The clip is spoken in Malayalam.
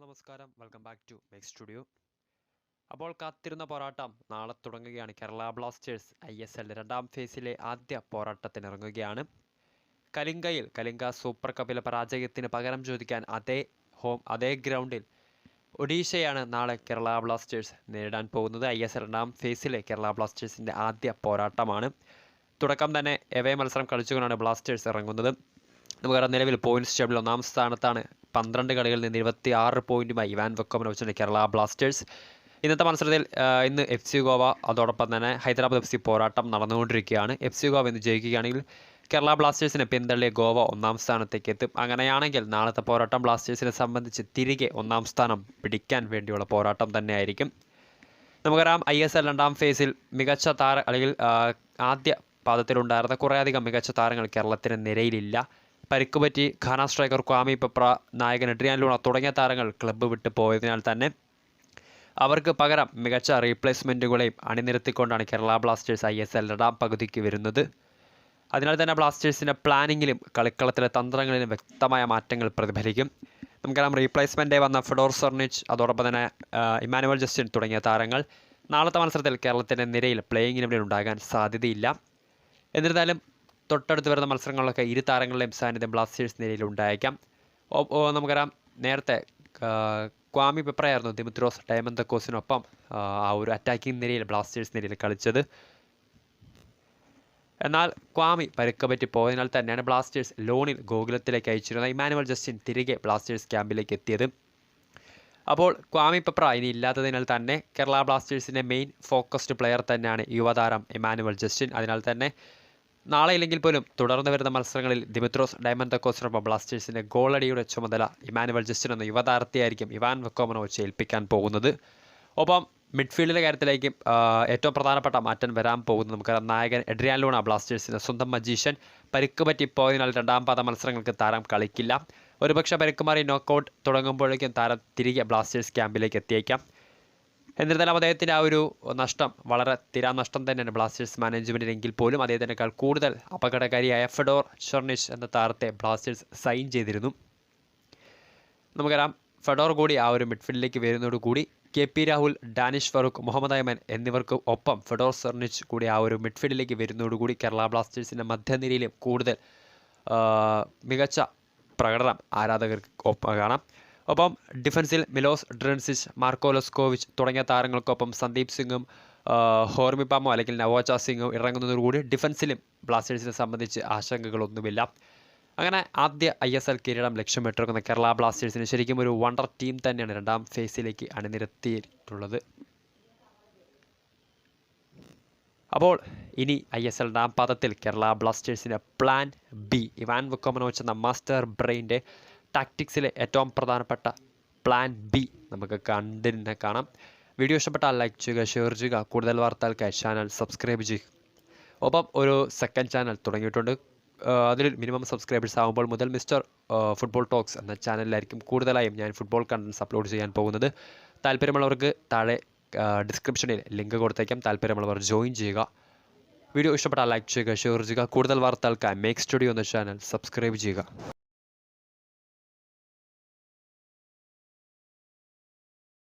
നമസ്കാരം. Welcome back to Make Studio അപ്പോൾ കാത്തിരുന്ന പോരാട്ടം നാളെ തുടങ്ങുകയാണ്. Kerala Blasters I S L രണ്ടാം ഫേസിലെ ആദ്യ പോരാട്ടത്തിന് ഇറങ്ങുകയാണ് കലിംഗയിൽ കലിംഗ സൂപ്പർ കപ്പിലെ പരാജയത്തിന് പകരം ചോദിക്കാൻ അതേ ഹോം അതേ ഗ്രൗണ്ടിൽ ഒഡീഷയാണ് നാളെ കേരള ബ്ലാസ്റ്റേഴ്സ് നേരിടാൻ പോകുന്നത്. ഐ എസ് എൽ രണ്ടാം ഫേസിലെ കേരള ബ്ലാസ്റ്റേഴ്സിന്റെ ആദ്യ പോരാട്ടമാണ്. തുടക്കം തന്നെ എവേ മത്സരം കളിച്ചുകൊണ്ടാണ് ബ്ലാസ്റ്റേഴ്സ് ഇറങ്ങുന്നത്. നമുക്കറിയാം നിലവിൽ പോയിന്റ്സ് ടേബിളിൽ ഒന്നാം സ്ഥാനത്താണ് പന്ത്രണ്ട് കളികളിൽ നിന്ന് ഇരുപത്തി ആറ് പോയിന്റുമായി ഇവാൻ വെച്ചിട്ടുണ്ട് കേരള ബ്ലാസ്റ്റേഴ്സ്. ഇന്നത്തെ മത്സരത്തിൽ ഇന്ന് എഫ് സി ഗോവ അതോടൊപ്പം തന്നെ ഹൈദരാബാദ് എഫ് സി പോരാട്ടം നടന്നുകൊണ്ടിരിക്കുകയാണ്. എഫ് സി ഗോവ ഇന്ന് ജയിക്കുകയാണെങ്കിൽ കേരള ബ്ലാസ്റ്റേഴ്സിനെ പിന്തള്ളിയ ഗോവ ഒന്നാം സ്ഥാനത്തേക്ക് എത്തും. അങ്ങനെയാണെങ്കിൽ നാളത്തെ പോരാട്ടം ബ്ലാസ്റ്റേഴ്സിനെ സംബന്ധിച്ച് തിരികെ ഒന്നാം സ്ഥാനം പിടിക്കാൻ വേണ്ടിയുള്ള പോരാട്ടം തന്നെയായിരിക്കും. നമുക്കറിയാം ഐ എസ് എൽ രണ്ടാം ഫേസിൽ മികച്ച താര അല്ലെങ്കിൽ ആദ്യ പാദത്തിലുണ്ടായിരുന്ന കുറേയധികം മികച്ച താരങ്ങൾ കേരളത്തിന് നിരയിലില്ല. പരിക്കുപറ്റി ഖാന സ്ട്രൈക്കർ ക്വാമി പെപ്ര നായകൻ എഡ്രിയാൻ ലൂണ തുടങ്ങിയ താരങ്ങൾ ക്ലബ്ബ് വിട്ടു പോയതിനാൽ തന്നെ അവർക്ക് പകരം മികച്ച റീപ്ലേസ്മെന്റുകളെയും അണിനിരത്തിക്കൊണ്ടാണ് Kerala Blasters I S L രണ്ടാം പകുതിക്ക് വരുന്നത്. അതിനാൽ തന്നെ ബ്ലാസ്റ്റേഴ്സിന്റെ പ്ലാനിങ്ങിലും കളിക്കളത്തിലെ തന്ത്രങ്ങളിലും വ്യക്തമായ മാറ്റങ്ങൾ പ്രതിഫലിക്കും. നമുക്കറിയാം റീപ്ലേസ്മെന്റ് വന്ന ഫെഡോർ സർണിച്ച് അതോടൊപ്പം തന്നെ ഇമാനുവൽ ജസ്റ്റിൻ തുടങ്ങിയ താരങ്ങൾ നാളത്തെ മത്സരത്തിൽ കേരളത്തിന്റെ നിരയിൽ പ്ലേയിങ് ഇലവനിൽ ഉണ്ടാകാൻ സാധ്യതയില്ല. എന്നിരുന്നാലും തൊട്ടടുത്ത് വരുന്ന മത്സരങ്ങളിലൊക്കെ ഇരു താരങ്ങളുടെയും സാന്നിധ്യം ബ്ലാസ്റ്റേഴ്സ് നിലയിൽ ഉണ്ടായേക്കാം. നമുക്കറിയാം നേരത്തെ ക്വാമി പെപ്രയായിരുന്നു ദിമിത്രോസ് ഡയമന്തക്കോസിനൊപ്പം ആ ഒരു അറ്റാക്കിംഗ് നിലയിൽ ബ്ലാസ്റ്റേഴ്സ് നിലയിൽ കളിച്ചത്. എന്നാൽ ക്വാമി പരുക്ക് പറ്റി പോയതിനാൽ തന്നെയാണ് ബ്ലാസ്റ്റേഴ്സ് ലോണിൽ ഗോകുലത്തിലേക്ക് അയച്ചിരുന്ന ഇമാനുവൽ ജസ്റ്റിൻ തിരികെ ബ്ലാസ്റ്റേഴ്സ് ക്യാമ്പിലേക്ക് എത്തിയത്. അപ്പോൾ ക്വാമി പെപ്ര ഇനി ഇല്ലാത്തതിനാൽ തന്നെ കേരള ബ്ലാസ്റ്റേഴ്സിന്റെ മെയിൻ ഫോക്കസ്ഡ് പ്ലെയർ തന്നെയാണ് യുവതാരം ഇമാനുവൽ ജസ്റ്റിൻ. അതിനാൽ തന്നെ നാളെ ഇല്ലെങ്കിൽ പോലും തുടർന്ന് വരുന്ന മത്സരങ്ങളിൽ ദിമിത്രോസ് ഡയമണ്ട് തക്കോസിനൊപ്പം ബ്ലാസ്റ്റേഴ്സിന്റെ ഗോളടിയുടെ ചുമതല ഇമാനുവൽ ജസ്റ്റിൻ എന്ന യുവതാരത്തെയായിരിക്കും ഇവാൻ വെക്കോമനോച്ച് ഏൽപ്പിക്കാൻ പോകുന്നത്. ഒപ്പം മിഡ്ഫീൽഡിലെ കാര്യത്തിലേക്ക് ഏറ്റവും പ്രധാനപ്പെട്ട മാറ്റം വരാൻ പോകുന്നത് നമുക്കറിയാം. നായകൻ എഡ്രിയാൻ ലൂണ ബ്ലാസ്റ്റേഴ്സിന്റെ സ്വന്തം മജീഷ്യൻ പരിക്ക് പറ്റിപ്പോയതിനാൽ രണ്ടാം പാദ മത്സരങ്ങൾക്ക് താരം കളിക്കില്ല. ഒരുപക്ഷെ പരുക്കുമാറി നോക്കൗട്ട് തുടങ്ങുമ്പോഴേക്കും താരം തിരികെ ബ്ലാസ്റ്റേഴ്സ് ക്യാമ്പിലേക്ക് എത്തിയേക്കാം. എന്നിരുന്നാലും അദ്ദേഹത്തിന്റെ ആ ഒരു നഷ്ടം വളരെ തിരാനഷ്ടം തന്നെയാണ് ബ്ലാസ്റ്റേഴ്സ് മാനേജ്മെന്റിനെങ്കിൽ പോലും അദ്ദേഹത്തിനേക്കാൾ കൂടുതൽ അപകടകാരിയായ ഫെഡോർ ഷെർണിഷ് എന്ന താരത്തെ ബ്ലാസ്റ്റേഴ്സ് സൈൻ ചെയ്തിരുന്നു. നമുക്കറിയാം ഫെഡോർ കൂടി ആ ഒരു മിഡ്ഫീൽഡിലേക്ക് വരുന്നതോടുകൂടി കെ പി രാഹുൽ ഡാനിഷ് ഫറൂഖ് മുഹമ്മദ് അയമൻ എന്നിവർക്ക് ഒപ്പം ഫെഡോർ സർണിച്ച് കൂടി ആ ഒരു മിഡ്ഫീൽഡിലേക്ക് വരുന്നതോടുകൂടി കേരള ബ്ലാസ്റ്റേഴ്സിന്റെ മധ്യനിരയിലും കൂടുതൽ മികച്ച പ്രകടനം ആരാധകർക്ക് ഒപ്പം കാണാം. ഒപ്പം ഡിഫൻസിൽ മിലോസ് ഡ്രൻസിച്ച് മാർക്കോലസ്കോവിച്ച് തുടങ്ങിയ താരങ്ങൾക്കൊപ്പം സന്ദീപ് സിംഗും ഹോർമിപ്പാമോ അല്ലെങ്കിൽ നവോച്ച സിംഗും ഇറങ്ങുന്നതോടുകൂടി ഡിഫൻസിലും ബ്ലാസ്റ്റേഴ്സിനെ സംബന്ധിച്ച് ആശങ്കകളൊന്നുമില്ല. അങ്ങനെ ആദ്യ ഐ എസ് എൽ കിരീടം ലക്ഷ്യമിട്ടിരിക്കുന്ന കേരള ബ്ലാസ്റ്റേഴ്സിന് ശരിക്കും ഒരു വണ്ടർ ടീം തന്നെയാണ് രണ്ടാം ഫേസിലേക്ക് അണിനിരത്തിയിട്ടുള്ളത്. അപ്പോൾ ഇനി ഐ എസ് എൽ പാദത്തിൽ കേരള ബ്ലാസ്റ്റേഴ്സിന്റെ പ്ലാൻ ബി ഇവാൻ വുക്കോമനോച്ച് എന്ന മാസ്റ്റർ ബ്രെയിന്റെ ടാക്ടിക്സിലെ ഏറ്റവും പ്രധാനപ്പെട്ട പ്ലാൻ ബി നമുക്ക് കണ്ടിരുന്നെ കാണാം. വീഡിയോ ഇഷ്ടപ്പെട്ടാൽ ലൈക്ക് ചെയ്യുക ഷെയർ ചെയ്യുക. കൂടുതൽ വാർത്തകൾക്കായി ചാനൽ സബ്സ്ക്രൈബ് ചെയ്യുക. ഒപ്പം ഒരു സെക്കൻഡ് ചാനൽ തുടങ്ങിയിട്ടുണ്ട്. അതിൽ മിനിമം സബ്സ്ക്രൈബേഴ്സ് ആകുമ്പോൾ മുതൽ മിസ്റ്റർ ഫുട്ബോൾ ടോക്സ് എന്ന ചാനലിലായിരിക്കും കൂടുതലായും ഞാൻ ഫുട്ബോൾ കണ്ടൻസ് അപ്ലോഡ് ചെയ്യാൻ പോകുന്നത്. താല്പര്യമുള്ളവർക്ക് താഴെ ഡിസ്ക്രിപ്ഷനിൽ ലിങ്ക് കൊടുത്തേക്കാം. താല്പര്യമുള്ളവർ ജോയിൻ ചെയ്യുക. വീഡിയോ ഇഷ്ടപ്പെട്ടാൽ ലൈക്ക് ചെയ്യുക ഷെയർ ചെയ്യുക. കൂടുതൽ വാർത്തകൾക്കായി മേക്ക് സ്റ്റുഡിയോ എന്ന ചാനൽ സബ്സ്ക്രൈബ് ചെയ്യുക.